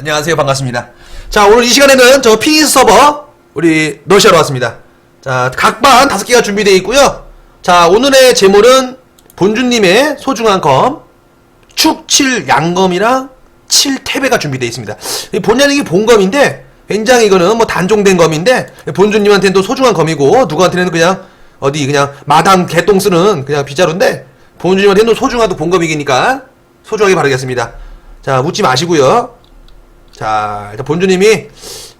안녕하세요. 반갑습니다. 자, 오늘 이 시간에는 저 피니스 서버 우리 러시아로 왔습니다. 자, 각반 다섯 개가 준비되어 있고요. 자, 오늘의 제목은 본주님의 소중한 검, 축7 양검이랑 7 태배가 준비되어 있습니다. 이 본연이 이게 본검인데 굉장히 이거는 뭐 단종된 검인데 본주님한테는 또 소중한 검이고 누구한테는 그냥 어디 그냥 마당 개똥 쓰는 그냥 빗자루인데 본주님한테는 또 소중하도 본검이니까 소중하게 바르겠습니다. 자, 묻지 마시고요. 자, 일단 본주님이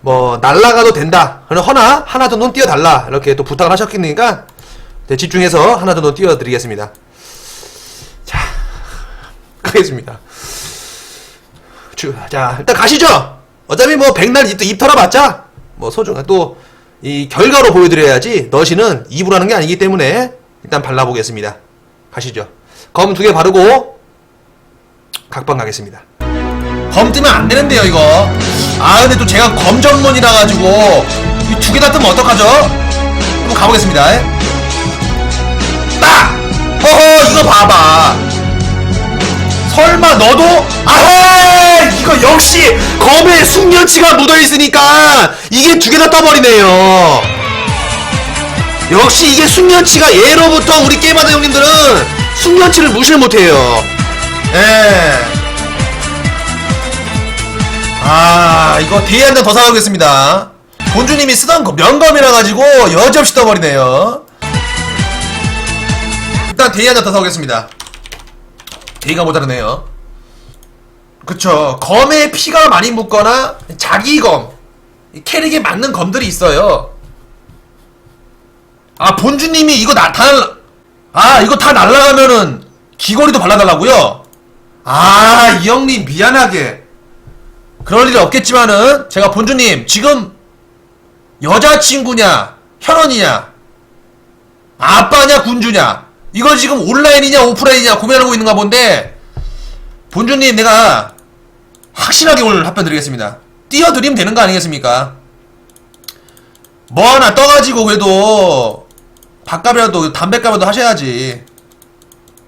뭐 날라가도 된다. 허나 하나 정도는 띄워달라. 이렇게 또 부탁을 하셨겠으니까 네, 집중해서 하나 정도 띄워드리겠습니다. 자, 가겠습니다. 주, 자, 일단 가시죠. 어차피 뭐 백날 입, 입 털어봤자 뭐 소중한 또 이 결과로 보여드려야지 너시는 입으로 하는 게 아니기 때문에 일단 발라보겠습니다. 가시죠. 검 두 개 바르고 각방 가겠습니다. 검 뜨면 안 되는데요, 이거. 아, 근데 또 제가 검 전문이라 가지고 이두개 다 뜨면 어떡하죠? 한번 가보겠습니다. 딱! 허허, 이거 봐봐. 설마 너도? 아하! 이거 역시 검에 숙련치가 묻어있으니까 이게 두 개 다 떠버리네요. 역시 이게 숙련치가 예로부터 우리 게임하는 형님들은 숙련치를 무시를 못해요. 예. 아, 이거 대회 한장 더 사가겠습니다. 본주님이 쓰던 거 면검이라 가지고 여지없이 떠버리네요. 일단 대회 한장 더 사오겠습니다. 대의가 모자르네요. 그쵸. 검에 피가 많이 묻거나 자기 검, 이 캐릭에 맞는 검들이 있어요. 아, 본주님이 이거 나, 다, 날라- 아, 이거 다 날라가면은 귀걸이도 발라달라고요? 아, 이 형님 미안하게. 그럴 일이 없겠지만은 제가 본주님 지금 여자친구냐 혈원이냐 아빠냐 군주냐 이거 지금 온라인이냐 오프라인이냐 고민하고 있는가 본데 본주님 내가 확실하게 오늘 답변 드리겠습니다. 띄워드리면 되는 거 아니겠습니까? 뭐 하나 떠가지고 그래도 밥값이라도 담배값이라도 하셔야지.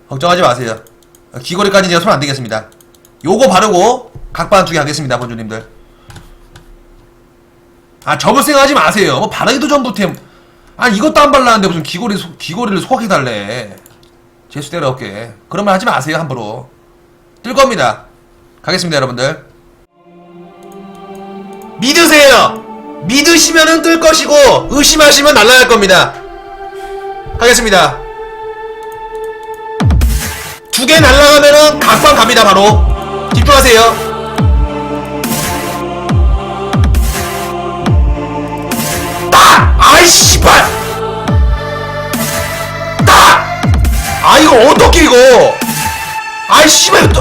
걱정하지 마세요. 귀걸이까지 제가 손 안 대겠습니다. 요거 바르고 각반 두 개 하겠습니다 본주님들. 아 접을생 하지 마세요. 뭐 바르기도 전부터 아 이것도 안 발랐는데 무슨 귀걸이 소- 귀걸이를 소화해달래. 재수 때려없게 그런 말 하지 마세요 함부로. 뜰 겁니다. 가겠습니다 여러분들. 믿으세요. 믿으시면은 뜰 것이고 의심하시면 날라갈 겁니다. 가겠습니다. 두 개 날라가면은 각방 갑니다 바로. 집중하세요 아이 씨발! 딱! 아 이거 어떻게 이거 아이 씨발 또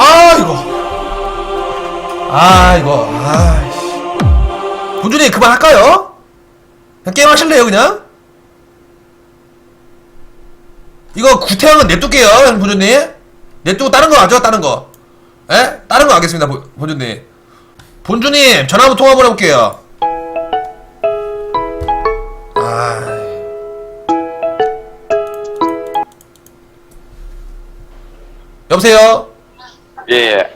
아 이거 아 이거 아이씨 본준이 그만할까요? 그냥 게임 하실래요 그냥? 이거 구태양은 냅둘게요 본준님 냅두고 다른 거 하죠 다른 거 에? 다른 거 하겠습니다 본- 본준님 본준님 전화 한번 통화 한번 해볼게요 아 여보세요 예, 예.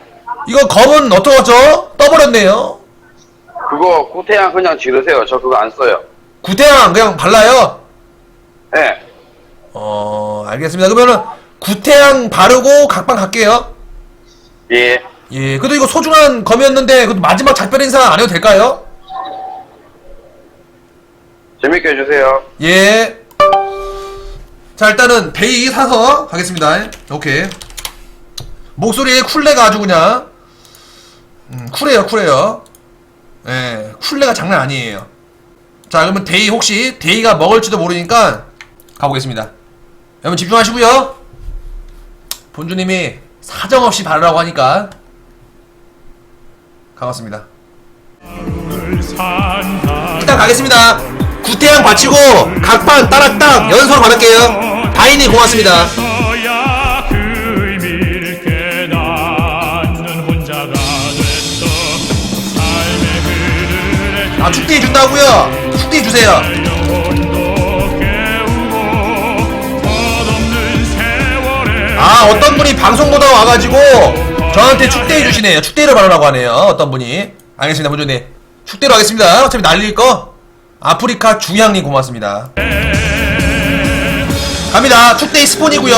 이거 검은 어떠죠? 떠버렸네요 그거 구태양 그냥 지르세요. 저 그거 안 써요. 구태양 그냥 발라요 예. 어 알겠습니다 그러면은 구태양 바르고 각방 갈게요 예. 예 그래도 이거 소중한 검이었는데 그 마지막 작별 인사 안 해도 될까요? 재밌게 해주세요. 예. 자, 일단은 베이 사서 가겠습니다. 오케이. 목소리에 쿨레가 아주 그냥, 음, 쿨해요, 쿨해요. 예, 쿨레가 장난 아니에요. 자, 그러면 데이 혹시, 데이가 먹을지도 모르니까 가보겠습니다. 여러분 집중하시고요 본주님이 사정없이 바르라고 하니까 가봤습니다. 일단 가겠습니다. 구태양 바치고 각반 따락딱 연속 받을게요. 다인이 고맙습니다. 아 축대 준다고요? 축대 주세요. 아아 어떤 분이 방송 보다 와가지고 저한테 축대해 주시네요. 축대를 바라라고 하네요. 어떤 분이. 알겠습니다. 본주님 축대로 하겠습니다. 어차피 날릴 거. 아프리카 중향님 고맙습니다. 갑니다. 축대이 스폰이고요.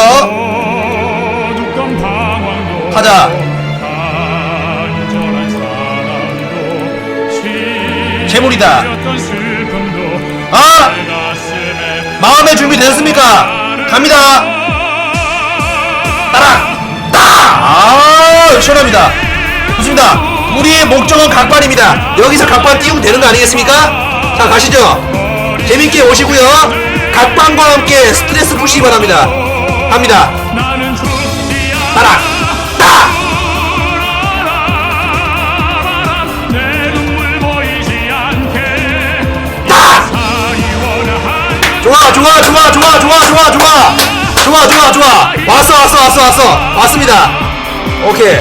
가자. 재물이다. 아! 마음의 준비 되셨습니까? 갑니다 따라 따아 시원합니다. 좋습니다. 우리의 목적은 각반입니다. 여기서 각반 띄우면 되는 거 아니겠습니까? 자 가시죠. 재밌게 오시고요. 각반과 함께 스트레스 푸시기 바랍니다. 갑니다. 나는 죽지 따라. 따! 않아 내 눈물 보이지 않게 따 사이원한 좋아 좋아 좋아 좋아 좋아 좋아 좋아 좋아 좋아 좋아. 왔어 왔어 왔어 왔어. 왔습니다. 오케이.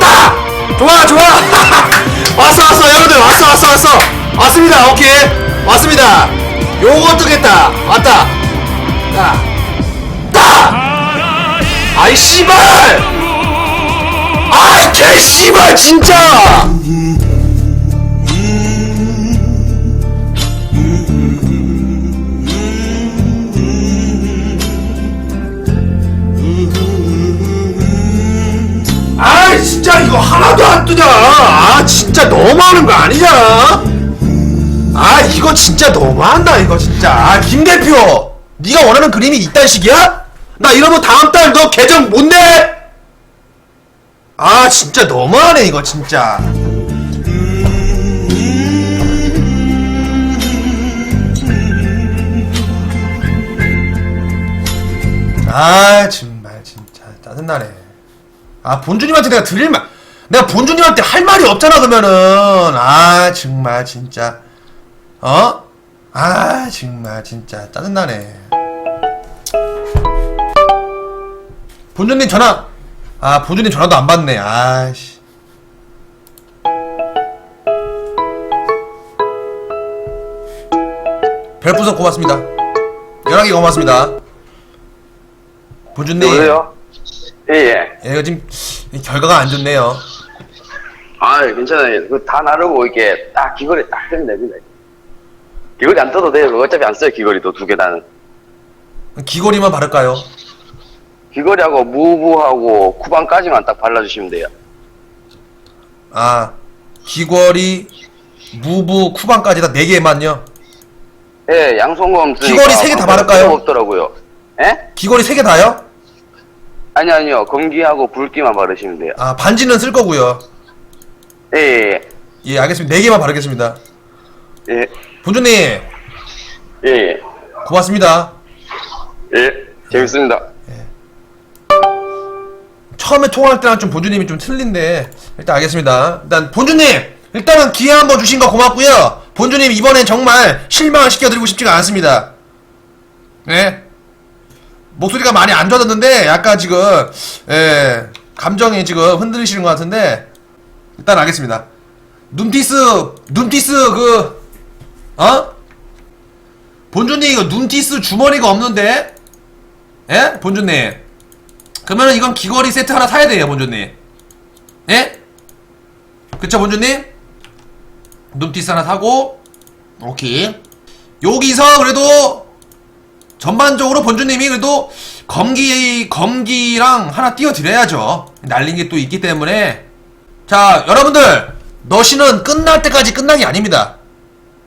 따 좋아 좋아. 왔어 왔어 여러분들. 왔어 왔어 왔어. 왔습니다. 오케이. 왔습니다. 요거 뜨겠다. 왔다. 따따 아이 씨발! 아이 개 씨발 진짜 뜨냐 아 진짜 너무하는 거 아니냐 아 이거 진짜 너무한다 이거 진짜. 아, 김 대표 네가 원하는 그림이 이딴 식이야? 나 이러면 다음 달 너 계정 못 내? 아 진짜 너무하네 이거 진짜. 아 정말 진짜 짜증나네. 아 본주님한테 내가 드릴 말 내가 본주님한테 할 말이 없잖아 그러면은. 아 정말 진짜. 어? 아 정말 진짜. 짜증나네. 본주님 전화. 아 본주님 전화도 안 받네. 아씨. 별풍선 고맙습니다. 연락이 고맙습니다. 본주님. 여보세요? 예, 예. 예, 이거 지금 이 결과가 안 좋네요. 아, 괜찮아요. 그다 나르고 이렇게 딱 귀걸이 딱 뜨면 됩니다. 귀걸이 안 떠도 돼요. 그거 어차피 안 써요, 귀걸이도 두 개 다는. 귀걸이만 바를까요? 귀걸이하고 무브하고 쿠방까지만 딱 발라주시면 돼요. 아, 귀걸이, 무브, 쿠방까지 다 4개만요. 예, 양손검 쓰니까 귀걸이 세개다 바를까요? 필요가 없더라고요. 예? 귀걸이 3개 다요? 아니, 아니요. 검기하고 붉기만 바르시면 돼요. 아, 반지는 쓸 거고요. 예, 예, 예, 알겠습니다. 4개만 바르겠습니다. 예. 예, 본주님, 예, 예. 고맙습니다. 예. 재밌습니다. 처음에 통화할 때랑 좀 본주님이 좀 틀린데, 일단 알겠습니다. 일단, 본주님! 일단은 기회 한번 주신 거 고맙고요 본주님, 이번엔 정말 실망을 시켜드리고 싶지가 않습니다. 네? 목소리가 많이 안 좋아졌는데 약간 지금 예, 감정이 지금 흔들리시는 것 같은데 일단 알겠습니다. 눈티스 눈티스 그 어? 본주님 이거 눈티스 주머니가 없는데 예? 본주님 그러면은 이건 귀걸이 세트 하나 사야 돼요 본주님 예? 그쵸 본주님? 눈티스 하나 사고 오케이 여기서 그래도 전반적으로 본주님이 그래도 검기 검기랑 하나 띄워드려야죠. 날린 게 또 있기 때문에 자 여러분들 너시는 끝날 때까지 게 아닙니다.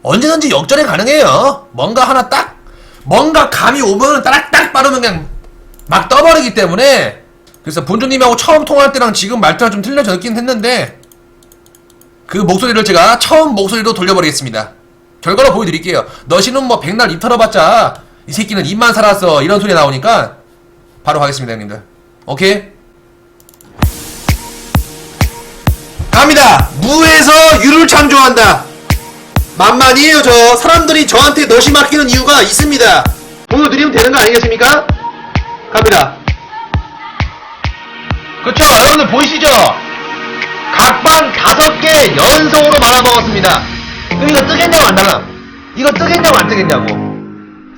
언제든지 역전이 가능해요. 뭔가 하나 딱 뭔가 감이 오면 따락딱 빠르면 그냥 막 떠버리기 때문에 그래서 본주님하고 처음 통화할 때랑 지금 말투가 좀 틀려졌긴 했는데 그 목소리를 제가 처음 목소리로 돌려버리겠습니다. 결과로 보여드릴게요. 너시는 뭐 백날 입 털어봤자 이 새끼는 입만 살았어 이런 소리 나오니까 바로 하겠습니다 형님들. 오케이? 갑니다. 무에서 유를 창조한다. 만만이에요 저. 사람들이 저한테 너시 맡기는 이유가 있습니다. 보여드리면 되는 거 아니겠습니까? 갑니다. 그쵸 여러분들 보이시죠? 각반 다섯 개 연속으로 말아먹었습니다. 그럼 이거 뜨겠냐고 안 뜨나? 이거 뜨겠냐고 안 뜨겠냐고?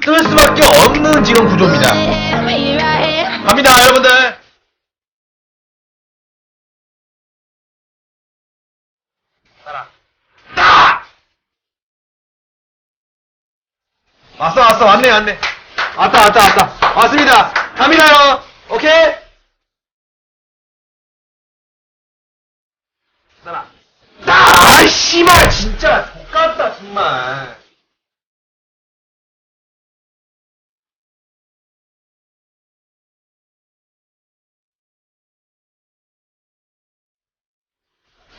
뜰 수밖에 없는 지금 구조입니다. 갑니다, 여러분들. 따라. 따! 왔어, 왔어, 왔네, 왔네. 왔다, 왔다, 왔다. 왔습니다. 갑니다요. 오케이? 따라. 따! 씨발, 진짜. 족같다, 정말.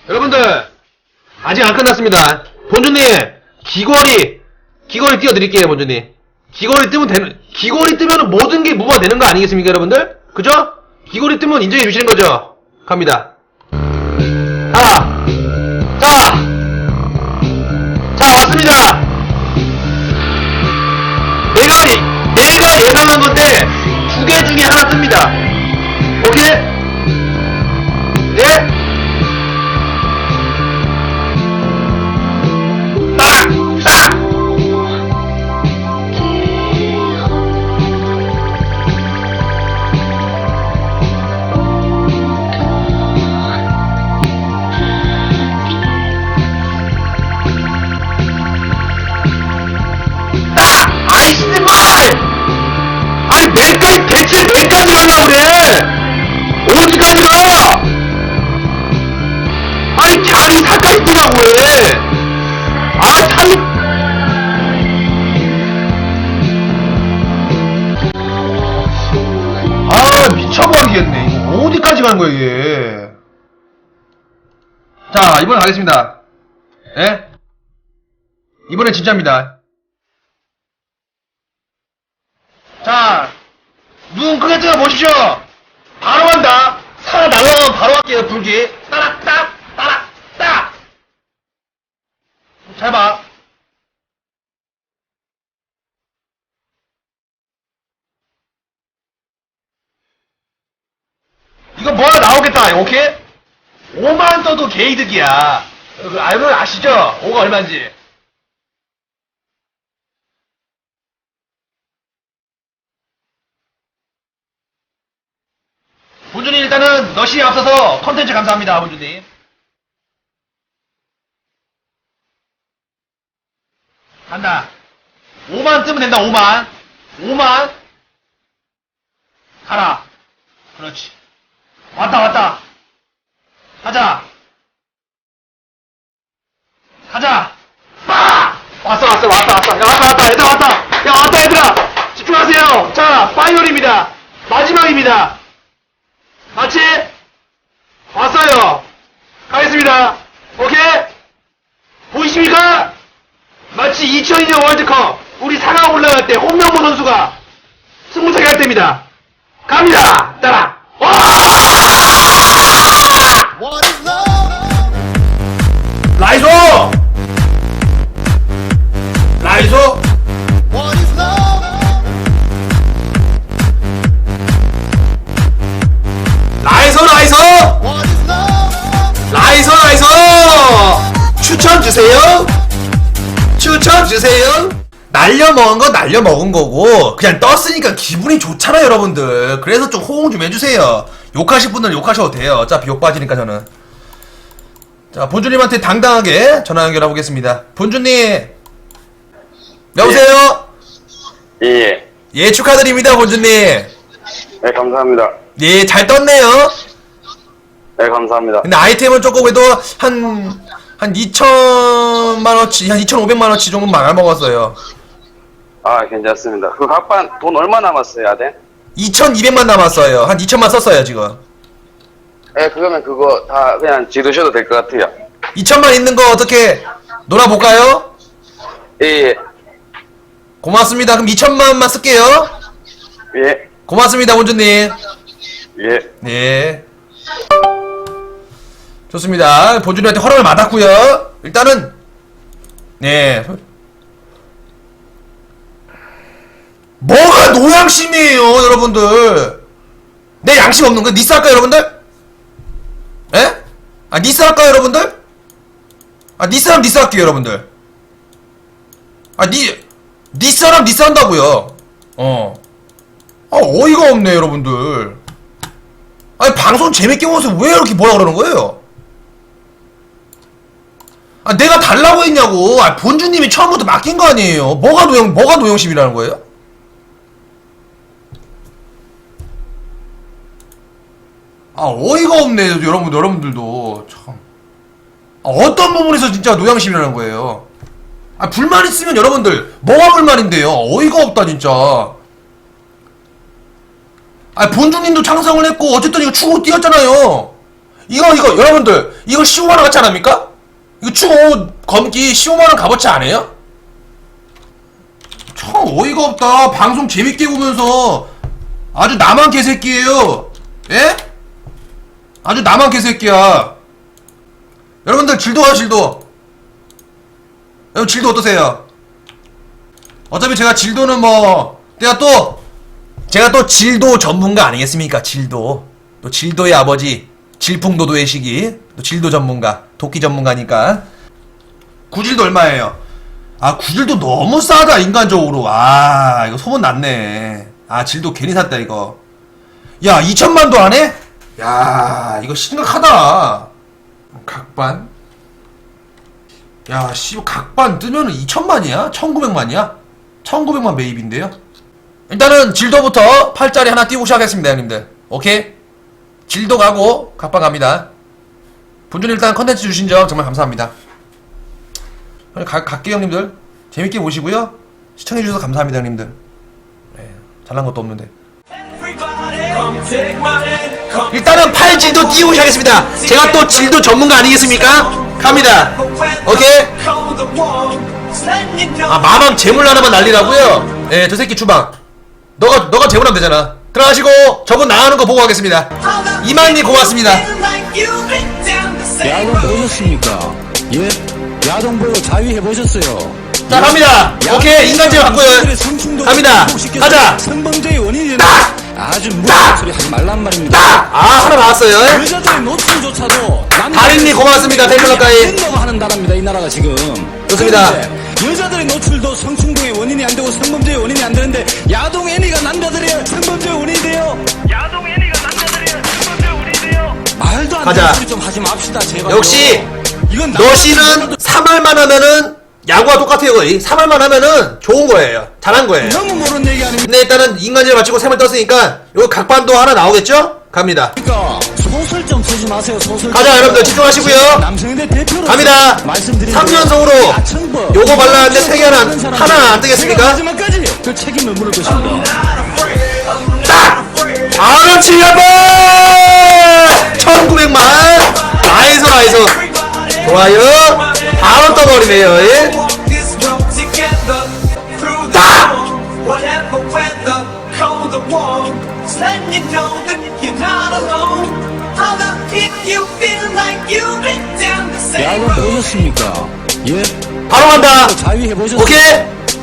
여러분들 아직 안 끝났습니다. 본주님 귀걸이 귀걸이 띄워드릴게요, 본주님. 귀걸이 뜨면 되는 귀걸이 뜨면 모든 게 무가 되는 거 아니겠습니까, 여러분들? 그죠? 귀걸이 뜨면 인정해 주시는 거죠? 갑니다. 이번에 가겠습니다. 예? 이번엔 진짜입니다. 자, 눈 크게 뜨어 보십시오. 바로 간다. 살아 날라가면 바로 할게요, 불기. 따락, 딱, 따락, 딱. 잘 봐. 이거 뭐 하나 나오겠다, 오케이? 5만 떠도 개이득이야. 그 알고 아시죠? 5가 얼마인지. 본주님 일단은 너시에 앞서서 컨텐츠 감사합니다, 본주님. 간다. 5만 뜨면 된다, 5만. 5만. 가라. 그렇지. 왔다, 왔다. 가자. 가자. 빠! 왔어, 왔어, 왔다, 왔다. 야, 왔다, 왔다. 얘들아, 왔다. 야, 왔다, 얘들아. 집중하세요. 자, 파이널입니다. 마지막입니다. 같이 왔어요. 가겠습니다. 오케이? 보이십니까? 마치 2002년 월드컵 우리 상하 올라갈 때 홍명보 선수가 승부차기 할 때입니다. 갑니다. 따라. 와! 라이소! 라이소! 라이소 라이소! 라이소 라이소! 추천 주세요. 추천 주세요. 날려 먹은 거 날려 먹은 거고 그냥 떴으니까 기분이 좋잖아요, 여러분들. 그래서 좀 호응 좀 해주세요. 욕하실 분들 욕하셔도 돼요. 어차피 욕 빠지니까 저는. 자, 본주님한테 당당하게 전화 연결해 보겠습니다. 본주님. 여보세요? 예, 예. 예, 축하드립니다, 본주님. 네, 감사합니다. 예, 잘 떴네요. 네, 감사합니다. 근데 아이템은 조금 그래도 한, 한 2천만원치, 한 2,500만원치 정도 말아먹었어요. 아, 괜찮습니다. 그 각반 돈 얼마 남았어요, 아덴? 2,200만 남았어요. 한 2천만 썼어요, 지금. 예, 그거면 그거 다 그냥 지르셔도 될 것 같아요. 2천만 있는 거 어떻게 놀아볼까요? 예, 예. 고맙습니다. 그럼 2천만만 쓸게요. 예, 고맙습니다, 원주님. 예. 네. 좋습니다. 본주님한테 허락을 받았고요. 일단은 네. 뭐가 노양심이에요, 여러분들. 내 양심 없는 거 니스 할까요, 여러분들? 에? 아, 니스 할까요, 여러분들? 아, 니스하면 니스 할게요, 여러분들. 아, 니, 니스하면 니스 한다고요. 어. 아, 어이가 없네, 여러분들. 아니, 방송 재밌게 보면서 왜 이렇게 뭐라 그러는 거예요? 아, 내가 달라고 했냐고. 아, 본주님이 처음부터 맡긴 거 아니에요. 뭐가 노영, 뭐가 노영심이라는 거예요? 아, 어이가 없네, 여러분들, 여러분들도. 참. 아, 어떤 부분에서 진짜 노양심이라는 거예요? 아, 불만 있으면 여러분들, 뭐가 불만인데요? 어이가 없다, 진짜. 아, 본주님도 창성을 했고, 어쨌든 이거 추고 뛰었잖아요. 이거, 이거, 여러분들, 이거 15만원 같지 않습니까? 이거 추고 검기 15만원 값어치 안 해요? 참 어이가 없다. 방송 재밌게 보면서 아주 나만 개새끼예요. 예? 아주 나만 개새끼야. 여러분들 질도가 질도. 여러분 질도 어떠세요? 어차피 제가 질도는 뭐 내가 또 제가 또 질도 전문가 아니겠습니까? 질도 또 질도의 아버지 질풍도도의 시기 또 질도 전문가 도끼 전문가니까 구질도 얼마예요? 아 구질도 너무 싸다 인간적으로 아 이거 소문 났네 아 질도 괜히 샀다 이거 야 2천만도 안 해? 야 이거 심각하다 각반 야, 씨, 각반 뜨면은 2천만이야? 1900만이야? 1900만 매입인데요? 일단은 질도부터 팔짜리 하나 띄우고 시작하겠습니다, 형님들. 오케이? 질도 가고, 각반 갑니다. 본준 일단 컨텐츠 주신 점 정말 감사합니다. 가, 갈게요, 형님들. 재밌게 보시고요. 시청해주셔서 감사합니다, 형님들. 네, 잘난 것도 없는데. 일단은 팔 질도 띄우고 시작하겠습니다. 제가 또 질도 전문가 아니겠습니까? 갑니다. 오케이? 아, 마방 재물 하나만 날리라고요? 예, 저 새끼 주방. 너가, 너가 재물하면 되잖아. 들어가시고, 저분 나가는 거 보고 가겠습니다. 이만님 고맙습니다. 야동 보셨습니까? 예? 야동 보고 자위해 보셨어요? 자, 갑니다. 오케이, 인간제 바꾸요. 갑니다. 가자. 성범죄의 원인이 딱! 아주 딱! 무서운 소리 하지 말란 말입니다. 딱! 아, 하나 나왔어요. 여자들의 노출조차도 달인님 고맙습니다. 가입. 된다고 하는 나라입니다. 이 나라가 지금. 좋습니다. 그런데 여자들의 노출도 성충동의 원인이 안 되고 성범죄의 원인이 안 되는데 야동 애니가 남자들의 성범죄의 원인이 돼요. 야동 애니가 남자들이야 첫번째 우리들요 말도 안 가자. 되는 소리 좀 하지 맙시다 제발. 역시 이건 너 씨는 3할만 하면은 야구와 똑같아요 거의 3할만 하면은 좋은 거예요 잘한 거예요 너무 모르는 얘기 아닙니까? 근데 일단은 인간질 마치고 샘을 떴으니까 요 각반도 하나 나오겠죠? 갑니다 소설 좀 쓰지 마세요. 소설. 가자, 좀. 여러분들 집중하시고요. 남성인데 대표로 갑니다. 말씀드리는 3연속으로 야천법. 요거 발랐는데 세개 하나- 하는 사람들. 하나 안 뜨겠습니까? 마지막까지 그 책임을 물을 것입니다. 딱! 바로 7년번 1900만 나이스 나이스 좋아요 바로 떠버리네요 예? 야구 road. 보셨습니까? 예. 바로 간다 자위해? 오케이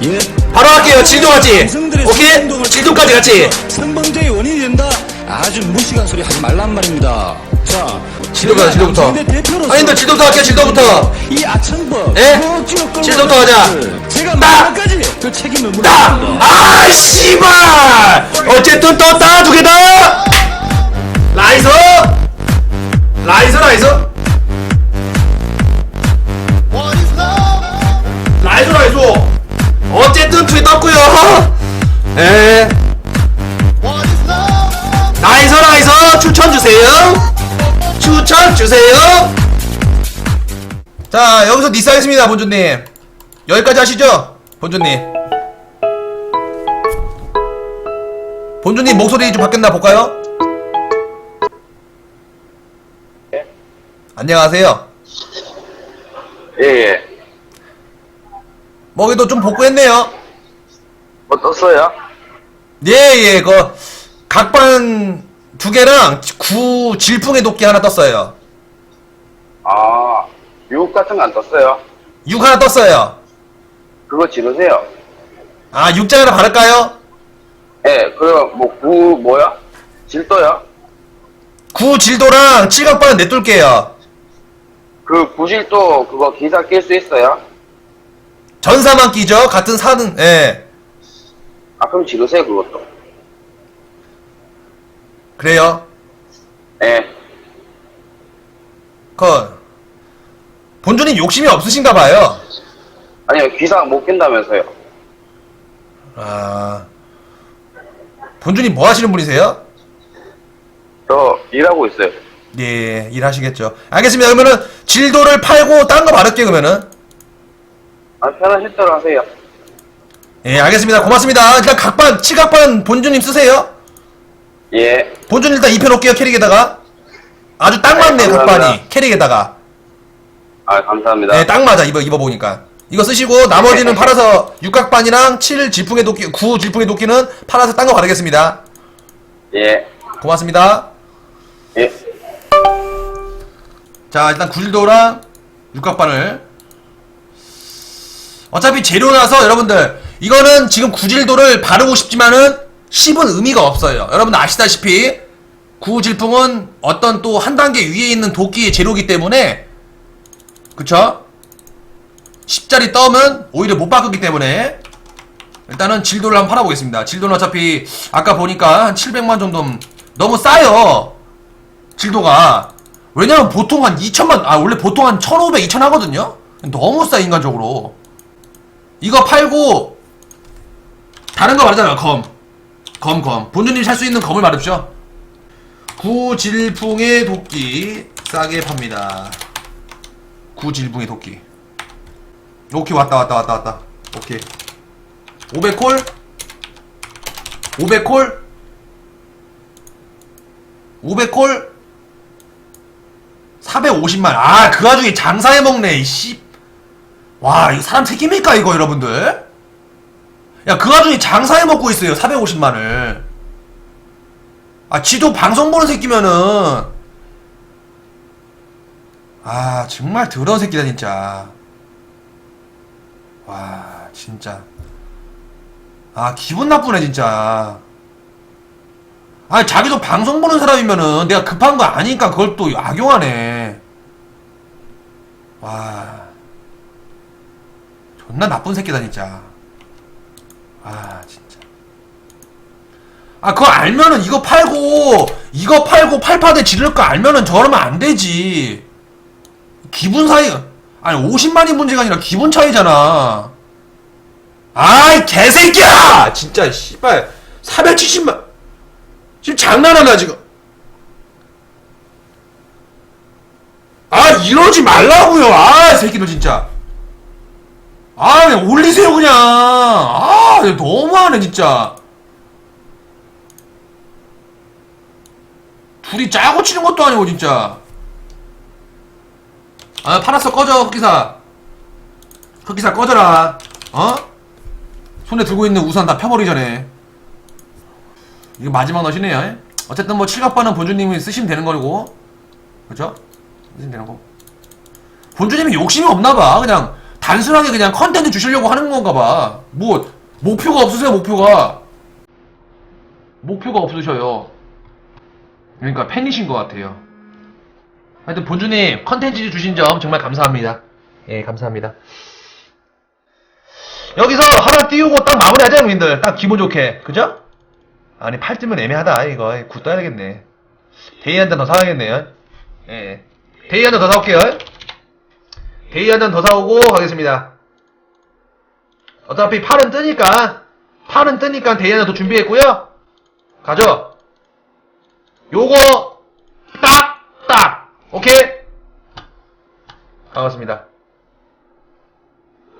예. 바로 갈게요 같이 남성들의 오케이 질도까지 같이 성범죄의 원인이 된다. 아주 무식한 소리 하지 말란 말입니다. 자, 제가 질도부터. 남성인데 대표로서 아니, 근데 질도부터 할게요, 질도부터. 이 아청법 예? 뭐 질도부터 하자. 제가 딱! 마지막까지 그 책임을! 것입니다. 아 씨발 어쨌든 떴다 두 개다 라이서 라이서 라이서 라이서 라이서 어쨌든 두개 떴고요 에 라이서 라이서 추천 주세요 추천 주세요 자 여기서 니스 하겠습니다 본주님 여기까지 하시죠 본주님 본주님 목소리 좀 바뀌었나 볼까요? 안녕하세요 예, 예. 먹이도 좀 복구했네요 뭐 떴어요? 예예 그 각반 두 개랑 구 질풍의 도끼 하나 떴어요 아, 육 같은 거 안 떴어요? 육 하나 떴어요 그거 지르세요. 아 육장 하나 바를까요? 예, 그럼 뭐, 구, 뭐야? 질도요? 구 질도랑 칠각반은 내뚫게요 그 구질도 그거 기사 낄 수 있어요? 전사만 끼죠 같은 사는 예 아, 그럼 지르세요, 그것도. 그래요. 예. 그 본주님 욕심이 없으신가 봐요. 아니요, 귀상 못 낀다면서요. 아 본주님 뭐 하시는 분이세요? 저 일하고 있어요. 예, 일하시겠죠. 알겠습니다. 그러면은 질도를 팔고 딴거 바를게 그러면은. 아, 편하실 대로 하세요. 예, 알겠습니다. 고맙습니다. 일단 각반, 치각반 본주님 쓰세요. 예. 본주님 일단 입혀놓을게요, 캐릭에다가. 아주 딱 맞네, 네, 감사합니다. 각반이. 캐릭에다가. 아, 감사합니다. 네, 딱 맞아, 입어, 입어보니까. 이거 쓰시고, 나머지는 팔아서, 육각반이랑 7 질풍의 도끼, 9 질풍의 도끼는 팔아서 딴거 바르겠습니다. 예. 고맙습니다. 예. 자, 일단 굴도랑 육각반을. 어차피 재료라서 여러분들, 이거는 지금 구질도를 바르고 싶지만은 10은 의미가 없어요. 여러분 아시다시피 구질풍은 어떤 또 한 단계 위에 있는 도끼의 재료기 때문에 그쵸? 10짜리 떠면 오히려 못 바꾸기 때문에 일단은 질도를 한번 팔아보겠습니다. 질도는 어차피 아까 보니까 한 700만 정도 너무 싸요. 질도가 왜냐면 보통 한 2천만 아 원래 보통 한 1500, 2000 하거든요 너무 싸 인간적으로 이거 팔고 다른 거 말하잖아요 검 검 검. 본주님 살 수 있는 검을 말합시오. 구질풍의 도끼 싸게 팝니다. 구질풍의 도끼. 오케이 왔다 왔다 왔다 왔다. 오케이. 500콜? 500콜? 500콜? 450만. 아, 그 와중에 장사해 먹네, 이 씨. 와, 이거 사람 새끼입니까, 이거, 여러분들? 야, 그 와중에 장사해 먹고 있어요, 450만을. 아, 지도 방송 보는 새끼면은. 아, 정말 더러운 새끼다, 진짜. 와, 진짜. 아, 기분 나쁘네, 진짜. 아니 자기도 방송 보는 사람이면은 내가 급한 거 아니니까 그걸 또 악용하네. 와. 존나 나쁜 새끼다 진짜. 아 진짜. 아 그거 알면은 이거 팔고 이거 팔고 팔파대 지를 거 알면은 저러면 안 되지. 기분 사이 아니 50만이 문제가 아니라 기분 차이잖아. 아이 개새끼야! 진짜 씨발 470만 지금 장난하나 지금 아 이러지 말라고요 아 새끼들 진짜 아 그냥 올리세요 그냥 아 너무하네 진짜 둘이 짜고 치는 것도 아니고 진짜 아 팔았어 꺼져 흑기사 흑기사 꺼져라 어? 손에 들고 있는 우산 다 펴버리기 전에 이거 마지막 넛이네요. 어쨌든 뭐 칠갑반은 본주님이 쓰시면 되는 거고, 그죠? 쓰시면 되는 거. 본주님이 욕심이 없나봐. 그냥 단순하게 그냥 컨텐츠 주시려고 하는 건가 봐. 뭐 목표가 없으세요, 목표가. 목표가 없으셔요. 그러니까 팬이신 것 같아요. 하여튼 본주님 컨텐츠 주신 점 정말 감사합니다. 예, 감사합니다. 여기서 하나 띄우고 딱 마무리하자, 형님들. 딱 기분 좋게. 그죠? 아니, 팔 뜨면 애매하다, 이거. 굿 떠야겠네. 데이 한 잔 더 사야겠네요. 예. 데이 한 잔 더 사올게요. 데이 한 잔 더 사오고 가겠습니다. 어차피 팔은 뜨니까, 팔은 뜨니까 데이 한 잔 더 준비했고요. 가죠? 요거, 딱, 딱. 오케이? 반갑습니다.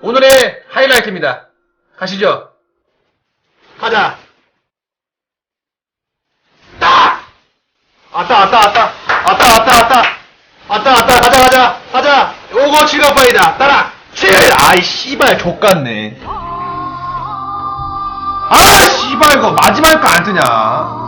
오늘의 하이라이트입니다. 가시죠. 가자. 딱! 왔다, 왔다, 왔다. 왔다, 왔다, 왔다. 왔다, 왔다, 가자, 가자. 가자. 요거 지갑바이다. 따라. 7! 아이, 씨발, 족같네. 아, 씨발, 이거 마지막 거 안 뜨냐.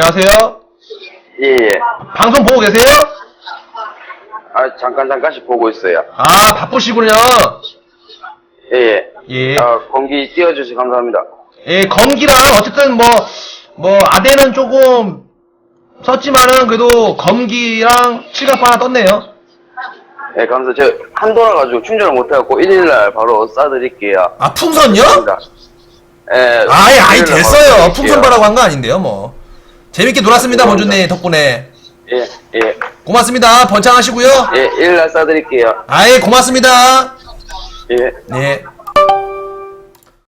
안녕하세요. 예, 예. 방송 보고 계세요? 아, 아, 잠깐, 잠깐씩 보고 있어요. 아, 바쁘시군요. 예, 예. 예. 아, 공기 띄워주셔서 감사합니다. 예, 검기랑 어쨌든 뭐, 뭐, 아대는 조금 썼지만은 그래도 검기랑 칠갑 하나 떴네요. 예, 감사. 저, 한도라가지고 충전을 못해갖고, 일일날 바로 쏴드릴게요. 아, 풍선요? 감사합니다. 예. 아이, 아이, 바로 됐어요. 드릴게요. 풍선바라고 한 거 아닌데요, 뭐. 재밌게 놀았습니다, 본주님 덕분에. 예, 예. 고맙습니다. 번창하시고요. 예, 일일날 쏴드릴게요. 아이, 고맙습니다. 예. 네.